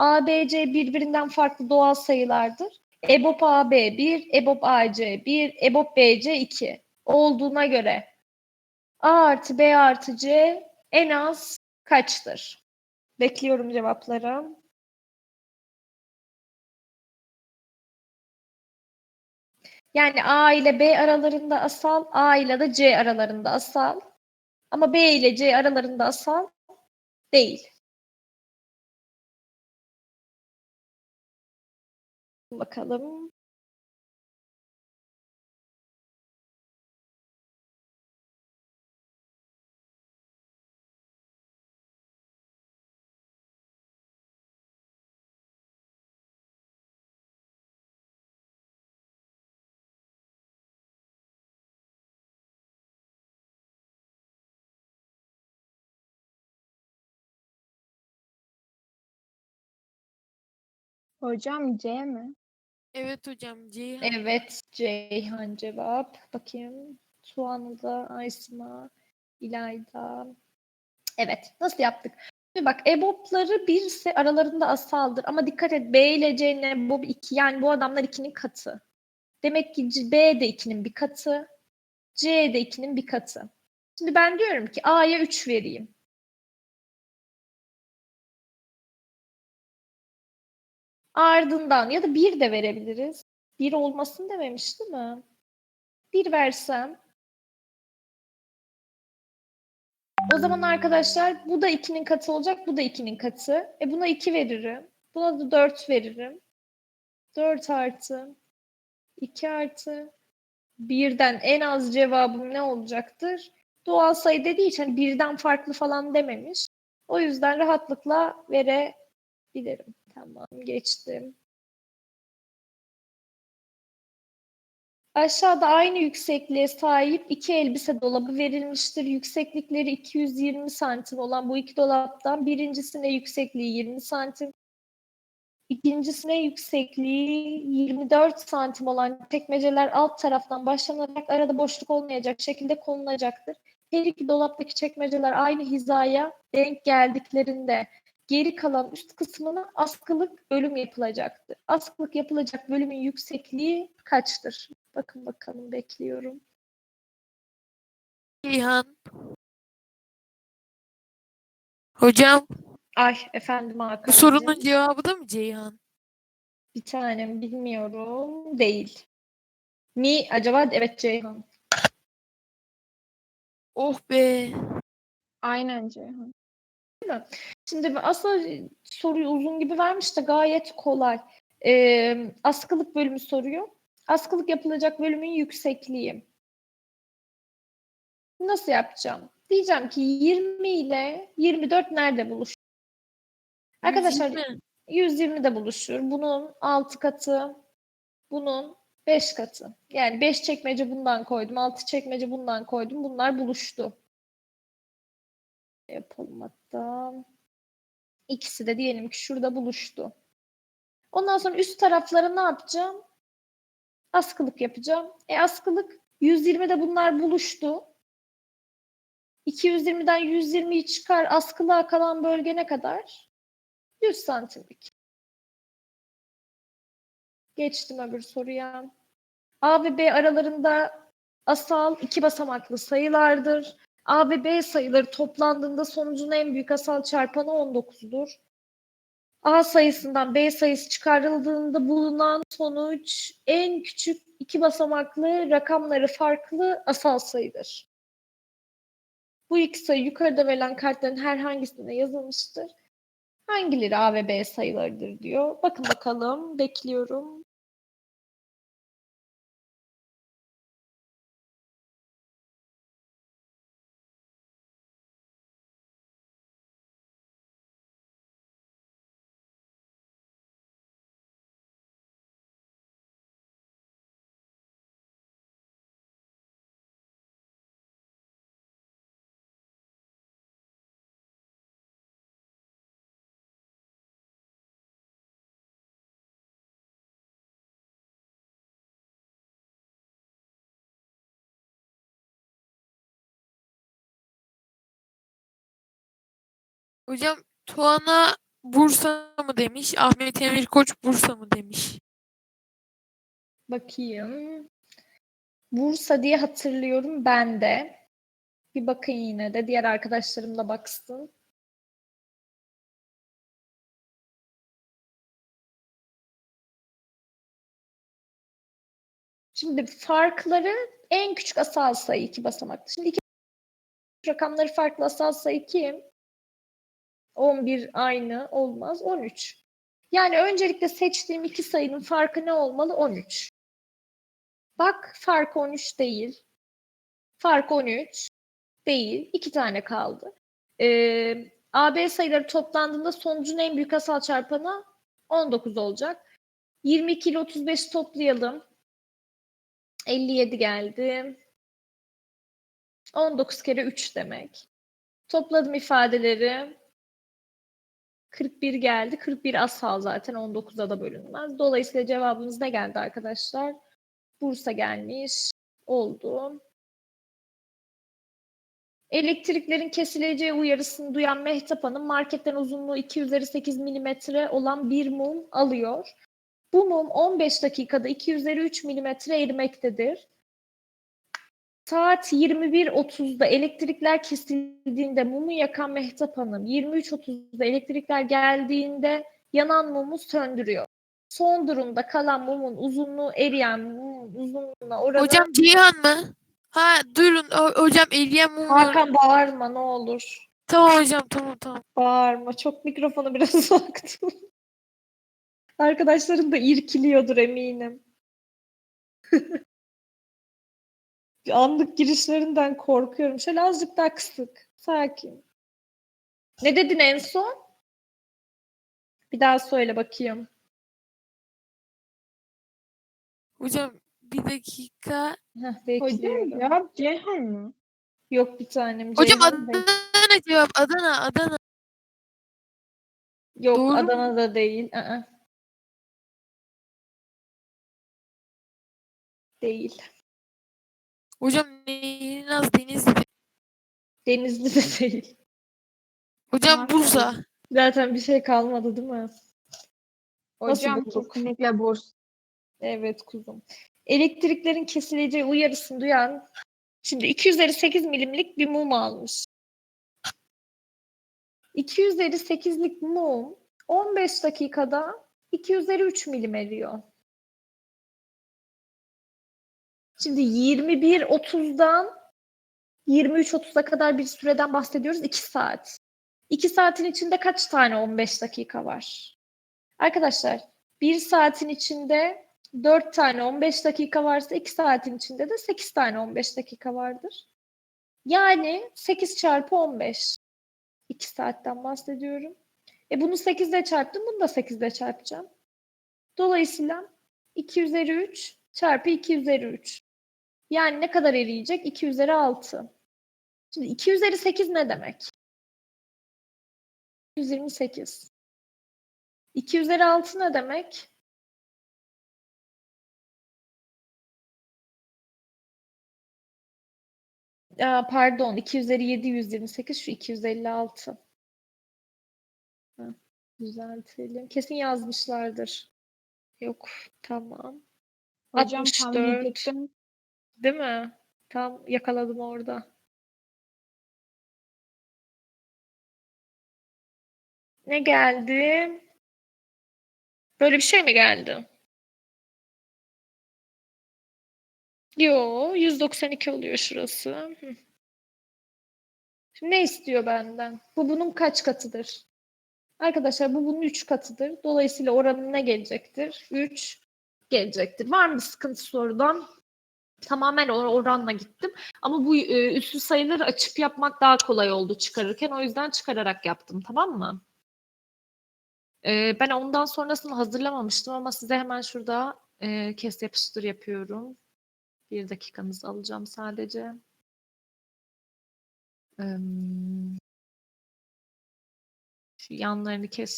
A, B, C birbirinden farklı doğal sayılardır. EBOB AB 1, EBOB AC 1, EBOB BC 2 olduğuna göre A artı B artı C en az kaçtır? Bekliyorum cevapları. Yani A ile B aralarında asal, A ile de C aralarında asal. Ama B ile C aralarında asal değil. Bakalım. Hocam C mi? Evet hocam Ceyhan. Evet, Ceyhan cevap. Bakayım. Tuğan'da, Aysma, İlayda. Evet, nasıl yaptık? Şimdi bak EBOB'ları birse aralarında asaldır. Ama dikkat et B ile C'nin EBOB 2. Yani bu adamlar 2'nin katı. Demek ki B de 2'nin bir katı. C de 2'nin bir katı. Şimdi ben diyorum ki A'ya 3 vereyim. Ardından ya da 1 de verebiliriz. 1 olmasın dememiş değil mi? 1 versem. O zaman arkadaşlar bu da 2'nin katı olacak, bu da 2'nin katı. E buna 2 veririm. Buna da 4 veririm. 4 artı 2 artı 1'den en az cevabım ne olacaktır? Doğal sayı dediği için hani birden farklı falan dememiş. O yüzden rahatlıkla verebilirim. Tamam geçtim. Aşağıda aynı yüksekliğe sahip iki elbise dolabı verilmiştir. Yükseklikleri 220 santim olan bu iki dolaptan birincisine yüksekliği 20 santim, ikincisine yüksekliği 24 santim olan çekmeceler alt taraftan başlanarak arada boşluk olmayacak şekilde konulacaktır. Her iki dolaptaki çekmeceler aynı hizaya denk geldiklerinde geri kalan üst kısmına askılık bölüm yapılacaktır. Askılık yapılacak bölümün yüksekliği kaçtır? Bakın bakalım bekliyorum. Ceyhan. Hocam Ay efendim bu Hakan'cığım. sorunun cevabı da mı Ceyhan? Bir tanem bilmiyorum. Değil. Mi acaba? Evet Ceyhan. Oh be. Aynen Ceyhan. Şimdi aslında soruyu uzun gibi vermiş de gayet kolay. Ee, askılık bölümü soruyor. Askılık yapılacak bölümün yüksekliği. Nasıl yapacağım? Diyeceğim ki 20 ile 24 nerede buluşur? Arkadaşlar 120. 120'de buluşur. Bunun 6 katı, bunun 5 katı. Yani 5 çekmece bundan koydum, 6 çekmece bundan koydum. Bunlar buluştu. Yapalım hatta. İkisi de diyelim ki şurada buluştu. Ondan sonra üst taraflara ne yapacağım? Askılık yapacağım. E askılık 120'de bunlar buluştu. 220'den 120'yi çıkar. Askılığa kalan bölge ne kadar? 100 santimlik. Geçtim öbür soruya. A ve B aralarında asal iki basamaklı sayılardır. A ve B sayıları toplandığında sonucun en büyük asal çarpanı 19'dur. A sayısından B sayısı çıkarıldığında bulunan sonuç en küçük iki basamaklı rakamları farklı asal sayıdır. Bu iki sayı yukarıda verilen kartların herhangisine yazılmıştır. Hangileri A ve B sayılarıdır diyor. Bakın bakalım. Bekliyorum. Hocam Tuana Bursa mı demiş? Ahmet Emir Koç Bursa mı demiş? Bakayım. Bursa diye hatırlıyorum ben de. Bir bakın yine de. Diğer arkadaşlarım da baksın. Şimdi farkları en küçük asal sayı iki basamaklı. Şimdi iki rakamları farklı asal sayı kim? 11 aynı olmaz. 13. Yani öncelikle seçtiğim iki sayının farkı ne olmalı? 13. Bak fark 13 değil. Fark 13 değil. İki tane kaldı. Ee, AB sayıları toplandığında sonucun en büyük asal çarpanı 19 olacak. 22 ile 35 toplayalım. 57 geldi. 19 kere 3 demek. Topladım ifadeleri. 41 geldi. 41 asal zaten 19'a da bölünmez. Dolayısıyla cevabımız ne geldi arkadaşlar? Bursa gelmiş. Oldu. Elektriklerin kesileceği uyarısını duyan Mehtap Hanım marketten uzunluğu 2 üzeri 8 milimetre olan bir mum alıyor. Bu mum 15 dakikada 2 üzeri 3 milimetre erimektedir. Saat 21.30'da elektrikler kesildiğinde mumu yakan Mehtap Hanım 23.30'da elektrikler geldiğinde yanan mumu söndürüyor. Son durumda kalan mumun uzunluğu eriyen mumun uzunluğuna oranı... Hocam Ceyhan mı? Ha durun o- hocam Eliyen mum var. Hakan bağırma ne olur. Tamam hocam tamam tamam. Bağırma. Çok mikrofonu biraz uzak. Arkadaşların da irkiliyordur eminim. Anlık girişlerinden korkuyorum. Şöyle azıcık daha kısık. Sakin. Ne dedin en son? Bir daha söyle bakayım. Hocam bir dakika. Heh, Hocam bekliyorum. cevap Ceyhan mı? Yok bir tanem. Hocam Ceyhan. Adana cevap Adana Adana. Yok Doğru mu? Adana'da değil. Aa. Değil. Hocam Naz Denizli. Denizli de değil. Hocam. Bursa. Zaten bir şey kalmadı değil mi? Nasıl Hocam bulduk? kesinlikle Bursa. Evet kuzum. Elektriklerin kesileceği uyarısını duyan şimdi 2 üzeri 8 milimlik bir mum almış. 2 üzeri 8'lik mum 15 dakikada 2 üzeri 3 milim eriyor. Şimdi 21.30'dan 23.30'a kadar bir süreden bahsediyoruz. 2 saat. 2 saatin içinde kaç tane 15 dakika var? Arkadaşlar 1 saatin içinde 4 tane 15 dakika varsa 2 saatin içinde de 8 tane 15 dakika vardır. Yani 8 çarpı 15. 2 saatten bahsediyorum. E bunu 8 ile çarptım, bunu da 8 ile çarpacağım. Dolayısıyla 2 üzeri 3 çarpı 2 üzeri 3. Yani ne kadar eriyecek? 2 üzeri 6. Şimdi 2 üzeri 8 ne demek? 128. 2 üzeri 6 ne demek? Pardon 2 üzeri 7 128 şu 256. Hı, düzeltelim. Kesin yazmışlardır. Yok tamam. Hocam tam 64. diyecektim. Değil mi? Tam yakaladım orada. Ne geldi? Böyle bir şey mi geldi? Yo, 192 oluyor şurası. Şimdi ne istiyor benden? Bu bunun kaç katıdır? Arkadaşlar bu bunun 3 katıdır. Dolayısıyla oranı ne gelecektir? 3 gelecektir. Var mı sıkıntı sorudan? Tamamen or- oranla gittim. Ama bu e, üslü sayıları açıp yapmak daha kolay oldu çıkarırken. O yüzden çıkararak yaptım. Tamam mı? E, ben ondan sonrasını hazırlamamıştım ama size hemen şurada e, kes yapıştır yapıyorum. Bir dakikanızı alacağım sadece. Şu yanlarını kes